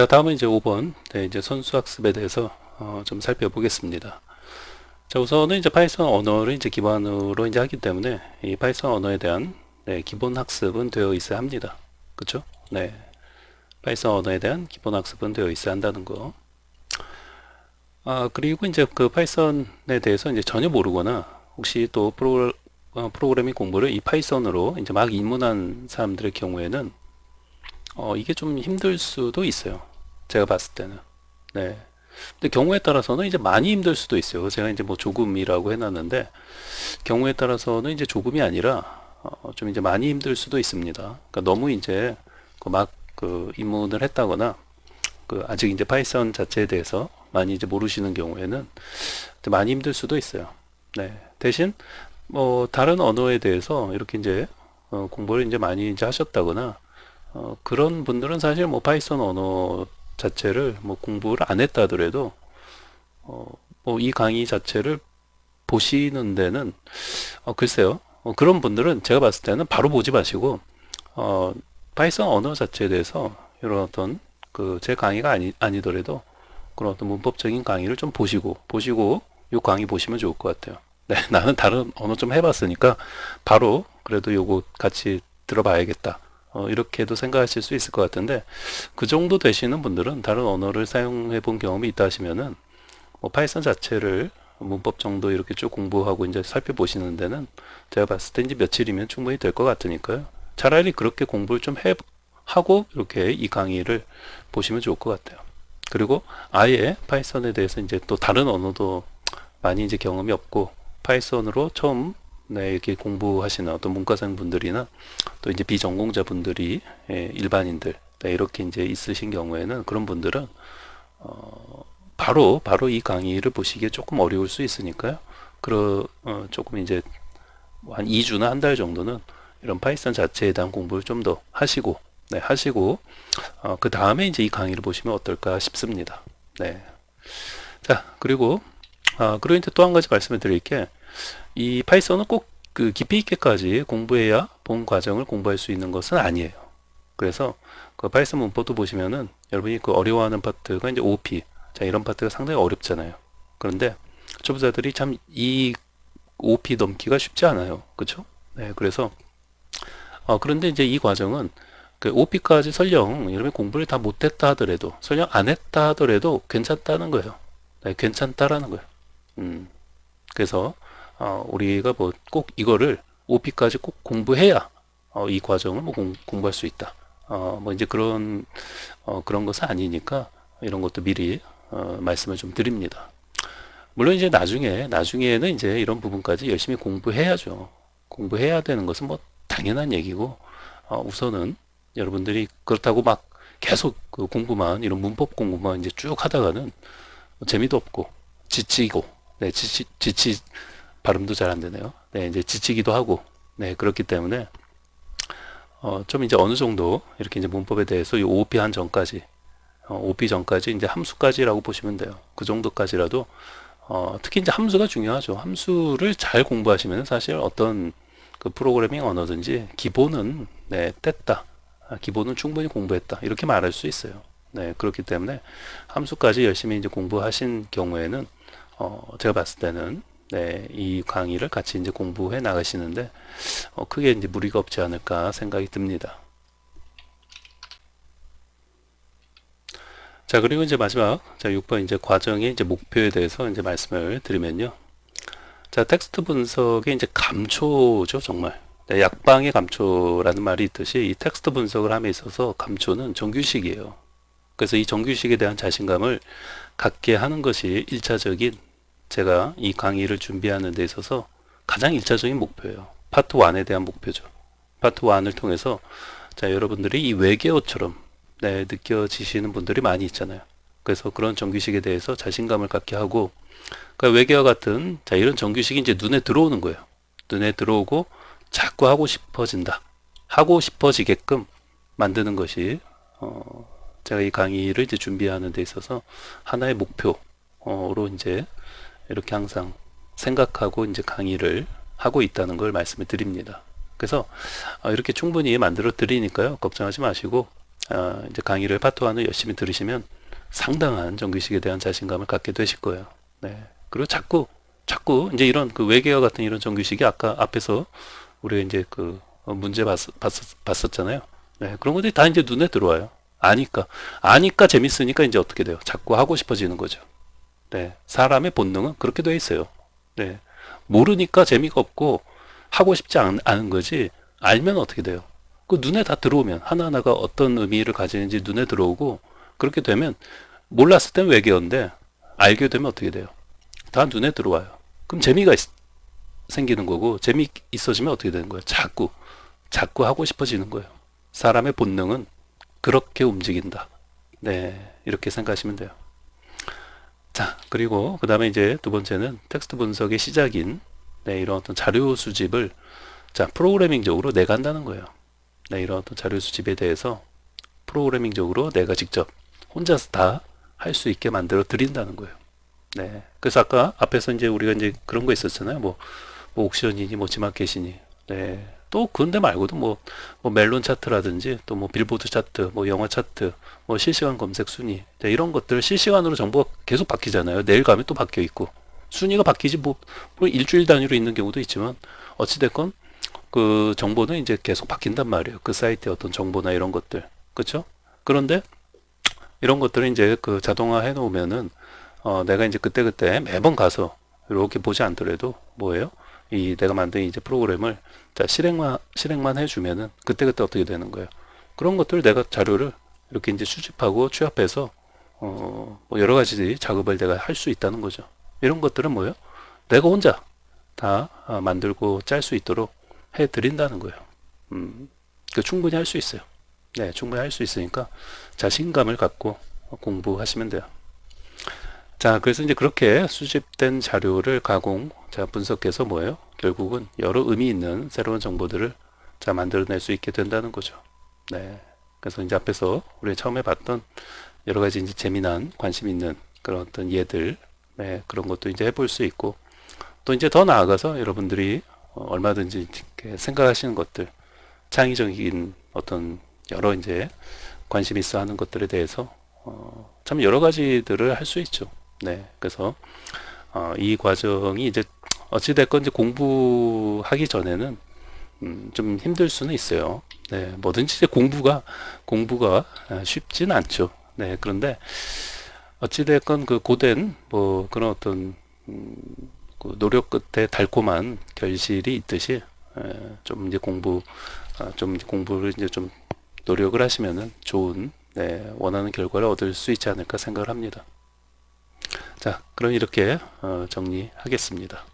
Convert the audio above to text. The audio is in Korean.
자, 다음은 이제 5번, 네, 이제 선수 학습에 대해서 어, 좀 살펴보겠습니다. 자, 우선은 이제 파이썬 언어를 이제 기반으로 이제 하기 때문에 이 파이썬 언어에 대한 네, 기본 학습은 되어 있어야 합니다. 그쵸? 네. 파이썬 언어에 대한 기본 학습은 되어 있어야 한다는 거. 아, 그리고 이제 그 파이썬에 대해서 이제 전혀 모르거나 혹시 또 프로, 어, 프로그래밍 공부를 이 파이썬으로 이제 막 입문한 사람들의 경우에는 어, 이게 좀 힘들 수도 있어요. 제가 봤을 때는. 네. 근데 경우에 따라서는 이제 많이 힘들 수도 있어요. 제가 이제 뭐 조금이라고 해놨는데 경우에 따라서는 이제 조금이 아니라 어, 좀 이제 많이 힘들 수도 있습니다. 그러니까 너무 이제 막 그 입문을 했다거나 그 아직 이제 파이썬 자체에 대해서 많이 이제 모르시는 경우에는 많이 힘들 수도 있어요. 네. 대신 뭐 다른 언어에 대해서 이렇게 이제 어, 공부를 이제 많이 이제 하셨다거나 어, 그런 분들은 사실 뭐 파이썬 언어 자체를 뭐 공부를 안 했다 하더라도 어, 뭐 이 강의 자체를 보시는 데는 어, 글쎄요. 어, 그런 분들은 제가 봤을 때는 바로 보지 마시고 어, 파이썬 언어 자체에 대해서 이런 어떤 그 제 강의가 아니 아니더라도 그런 어떤 문법적인 강의를 좀 보시고 보시고 요 강의 보시면 좋을 것 같아요. 네, 나는 다른 언어 좀 해봤으니까 바로 그래도 요거 같이 들어봐야겠다. 어, 이렇게도 생각하실 수 있을 것 같은데 그 정도 되시는 분들은 다른 언어를 사용해 본 경험이 있다 하시면은 뭐 파이썬 자체를 문법 정도 이렇게 쭉 공부하고 이제 살펴보시는 데는 제가 봤을 때 이제 며칠이면 충분히 될 것 같으니까요. 차라리 그렇게 공부를 좀 해, 하고 이렇게 이 강의를 보시면 좋을 것 같아요. 그리고 아예 파이썬에 대해서 이제 또 다른 언어도 많이 이제 경험이 없고 파이썬으로 처음 네, 이렇게 공부하시는 어떤 문과생 분들이나 또 이제 비전공자 분들이 예, 일반인들 네, 이렇게 이제 있으신 경우에는 그런 분들은 어, 바로 바로 이 강의를 보시기에 조금 어려울 수 있으니까요. 그러 어, 조금 이제 한 2주나 한 달 정도는 이런 파이썬 자체에 대한 공부를 좀 더 하시고 네, 하시고 어, 그 다음에 이제 이 강의를 보시면 어떨까 싶습니다. 네. 자, 그리고 아, 그리고 이제 또 한 가지 말씀을 드릴 게 이 파이썬은 꼭 그 깊이 있게까지 공부해야 본 과정을 공부할 수 있는 것은 아니에요. 그래서 그 파이썬 문법도 보시면은 여러분이 그 어려워하는 파트가 이제 OP. 자, 이런 파트가 상당히 어렵잖아요. 그런데 초보자들이 참 이 OP 넘기가 쉽지 않아요. 그렇죠? 네, 그래서 어, 그런데 이제 이 과정은 그 OP까지 설령 여러분 공부를 다 못했다 하더라도 설령 안 했다 하더라도 괜찮다는 거예요. 네, 괜찮다라는 거예요. 음, 그래서 어, 우리가 뭐 꼭 이거를 OP까지 꼭 공부해야 어, 이 과정을 뭐 공, 부할 수 있다. 어, 뭐 이제 그런 어, 그런 것은 아니니까 이런 것도 미리 어, 말씀을 좀 드립니다. 물론 이제 나중에 나중에는 이제 이런 부분까지 열심히 공부해야죠. 공부해야 되는 것은 뭐 당연한 얘기고 어, 우선은 여러분들이 그렇다고 막 계속 그 공부만 이런 문법 공부만 이제 쭉 하다가는 재미도 없고 지치고 네 지치 지치 발음도 잘 안 되네요. 네, 이제 지치기도 하고, 네, 그렇기 때문에, 어, 좀 이제 어느 정도, 이렇게 이제 문법에 대해서 이 OP 한 전까지, 어, OP 전까지 이제 함수까지라고 보시면 돼요. 그 정도까지라도, 어, 특히 이제 함수가 중요하죠. 함수를 잘 공부하시면 사실 어떤 그 프로그래밍 언어든지 기본은, 네, 뗐다. 아, 기본은 충분히 공부했다. 이렇게 말할 수 있어요. 네, 그렇기 때문에 함수까지 열심히 이제 공부하신 경우에는, 어, 제가 봤을 때는 네, 이 강의를 같이 이제 공부해 나가시는데 어, 크게 이제 무리가 없지 않을까 생각이 듭니다. 자, 그리고 이제 마지막 자, 6번 이제 과정의 이제 목표에 대해서 이제 말씀을 드리면요. 자, 텍스트 분석의 이제 감초죠, 정말. 네, 약방의 감초라는 말이 있듯이 이 텍스트 분석을 함에 있어서 감초는 정규식이에요. 그래서 이 정규식에 대한 자신감을 갖게 하는 것이 1차적인 제가 이 강의를 준비하는 데 있어서 가장 일차적인 목표예요. 파트 1에 대한 목표죠. 파트 1을 통해서 자 여러분들이 이 외계어처럼 네, 느껴지시는 분들이 많이 있잖아요. 그래서 그런 정규식에 대해서 자신감을 갖게 하고 그러니까 외계어 같은 자 이런 정규식이 이제 눈에 들어오는 거예요. 눈에 들어오고 자꾸 하고 싶어진다. 하고 싶어지게끔 만드는 것이 어, 제가 이 강의를 이제 준비하는 데 있어서 하나의 목표로 이제 이렇게 항상 생각하고 이제 강의를 하고 있다는 걸 말씀을 드립니다. 그래서 어, 이렇게 충분히 만들어 드리니까요. 걱정하지 마시고 어, 이제 강의를 파트 1을 열심히 들으시면 상당한 정규식에 대한 자신감을 갖게 되실 거예요. 네. 그리고 자꾸 자꾸 이제 이런 그 외계와 같은 이런 정규식이 아까 앞에서 우리가 이제 그 어, 문제 봤, 봤, 봤었잖아요. 네. 그런 것들이 다 이제 눈에 들어와요. 아니까 아니까 재밌으니까 이제 어떻게 돼요? 자꾸 하고 싶어지는 거죠. 네. 사람의 본능은 그렇게 돼 있어요. 네. 모르니까 재미가 없고 하고 싶지 않, 않은 거지 알면 어떻게 돼요? 그 눈에 다 들어오면 하나하나가 어떤 의미를 가지는지 눈에 들어오고 그렇게 되면 몰랐을 땐 외계어인데 알게 되면 어떻게 돼요? 다 눈에 들어와요. 그럼 재미가 있- 생기는 거고 재미 있어지면 어떻게 되는 거예요? 자꾸 자꾸 하고 싶어지는 거예요. 사람의 본능은 그렇게 움직인다. 네, 이렇게 생각하시면 돼요. 자, 그리고 그 다음에 이제 두 번째는 텍스트 분석의 시작인 네, 이런 어떤 자료 수집을 자, 프로그래밍적으로 내가 한다는 거예요. 네, 이런 어떤 자료 수집에 대해서 프로그래밍적으로 내가 직접 혼자서 다 할 수 있게 만들어 드린다는 거예요. 네. 그래서 아까 앞에서 이제 우리가 이제 그런 거 있었잖아요. 뭐, 뭐 옥션이니 뭐 지마켓이니. 네. 또 그런데 말고도 뭐, 뭐 멜론 차트라든지 또 뭐 빌보드 차트, 뭐 영화 차트, 뭐 실시간 검색 순위. 네, 이런 것들 실시간으로 정보가 계속 바뀌잖아요. 내일 가면 또 바뀌어 있고. 순위가 바뀌지 뭐, 뭐 일주일 단위로 있는 경우도 있지만 어찌됐건 그 정보는 이제 계속 바뀐단 말이에요. 그 사이트의 어떤 정보나 이런 것들. 그렇죠? 그런데 이런 것들을 이제 그 자동화 해 놓으면은 어 내가 이제 그때그때 매번 가서 이렇게 보지 않더라도 뭐예요? 이 내가 만든 이제 프로그램을 자 실행만 실행만 해주면은 그때그때 어떻게 되는 거예요? 그런 것들을 내가 자료를 이렇게 이제 수집하고 취합해서 어 뭐 여러 가지 작업을 내가 할 수 있다는 거죠. 이런 것들은 뭐예요? 내가 혼자 다 아, 만들고 짤 수 있도록 해 드린다는 거예요. 음, 그 충분히 할 수 있어요. 네, 충분히 할 수 있으니까 자신감을 갖고 공부하시면 돼요. 자, 그래서 이제 그렇게 수집된 자료를 가공, 자, 분석해서 뭐예요? 결국은 여러 의미 있는 새로운 정보들을 자, 만들어낼 수 있게 된다는 거죠. 네. 그래서 이제 앞에서 우리 처음에 봤던 여러 가지 이제 재미난 관심 있는 그런 어떤 예들, 네, 그런 것도 이제 해볼 수 있고, 또 이제 더 나아가서 여러분들이 어, 얼마든지 생각하시는 것들, 창의적인 어떤 여러 이제 관심 있어 하는 것들에 대해서 어, 참 여러 가지들을 할 수 있죠. 네. 그래서 어, 이 과정이 이제 어찌됐건 이제 공부하기 전에는 음, 좀 힘들 수는 있어요. 네. 뭐든지 이제 공부가 공부가 아, 쉽진 않죠. 네. 그런데 어찌됐건 그 고된 뭐 그런 어떤 음, 그 노력 끝에 달콤한 결실이 있듯이 에, 좀 이제 공부 아, 좀 이제 공부를 이제 좀 노력을 하시면은 좋은 네, 원하는 결과를 얻을 수 있지 않을까 생각을 합니다. 자, 그럼 이렇게 어, 정리하겠습니다.